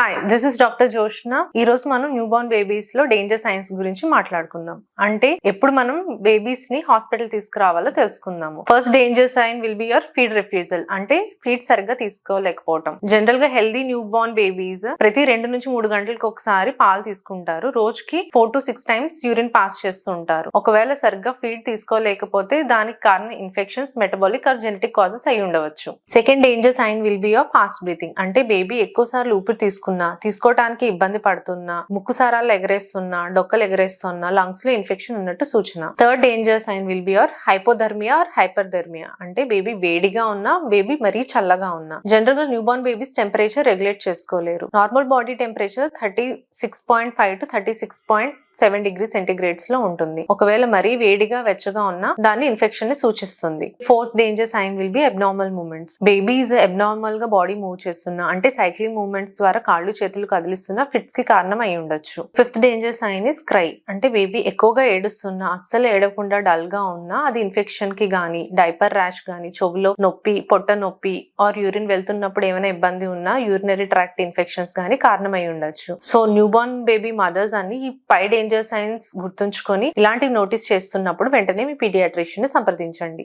Hi this is doctor Jyoshna ఈ రోజు మనం న్యూ బోర్న్ బేబీస్లో డేంజర్ సైన్స్ గురించి మాట్లాడుకుందాం. అంటే ఎప్పుడు మనం బేబీస్ని హాస్పిటల్ తీసుకురావాలో తెలుసుకుందాము. First danger sign will be your feed refusal అంటే ఫీడ్ సరిగ్గా తీసుకోలేకపోవటం. జనరల్గా హెల్దీ న్యూ బోర్న్ బేబీస్ ప్రతి రెండు నుంచి మూడు గంటలకు ఒకసారి పాలు తీసుకుంటారు. రోజుకి four to six times urine pass చేస్తుంటారు ఒకవేళ సరిగ్గా ఫీడ్ తీసుకోలేకపోతే దానికి కారణం infections metabolic or genetic causes అయి ఉండవచ్చు. Second danger sign will be your fast breathing అంటే బేబీ ఎక్కువ సార్లు ఊపిరి తీసుకున్నా తీసుకోవటానికి ఇబ్బంది పడుతున్నా ముక్కు సారాలు ఎగరేస్తున్నా డొక్కలు ఎగరేస్తున్నా లంగ్స్లో ఇన్ఫెక్షన్ ఉన్నట్టు సూచన. Third danger sign will be or hypothermia or hyperthermia అంటే బేబీ వేడిగా ఉన్నా బేబీ మరీ చల్లగా ఉన్నా. జనరల్గా new born babies temperature regulate చేసుకోలేరు. Normal body temperature thirty six point five to thirty six point seven degree సెంటిగ్రేడ్స్లో ఉంటుంది. ఒకవేళ మరీ వేడిగా వెచ్చగా ఉన్నా దాన్ని ఇన్ఫెక్షన్ని సూచిస్తుంది. Fourth danger sign will be abnormal movements babies అబ్నార్మల్గా body move చేస్తున్నా అంటే సైక్లింగ్ మూవ్మెంట్స్ ద్వారా కాళ్ళు చేతులు కదిలిస్తున్నా ఫిట్స్కి కారణం అయి ఉండొచ్చు. Fifth danger sign is cry అంటే బేబీ ఎక్కువగా ఏడుస్తున్నా అస్సలు ఏడకుండా డల్గా ఉన్నా అది ఇన్ఫెక్షన్కి గానీ డైపర్ ర్యాష్ గానీ చెవులో నొప్పి పొట్ట నొప్పి ఆర్ యూరిన్ వెళ్తున్నప్పుడు ఏమైనా ఇబ్బంది ఉన్నా యూరినరీ ట్రాక్ట్ ఇన్ఫెక్షన్స్ గానీ కారణమై ఉండొచ్చు. So new born baby mothers అన్ని ఈ పై డేంజర్ సైన్స్ గుర్తుంచుకొని ఇలాంటివి నోటీస్ చేస్తున్నప్పుడు వెంటనే మీ పీడియాట్రిషియన్ని సంప్రదించండి.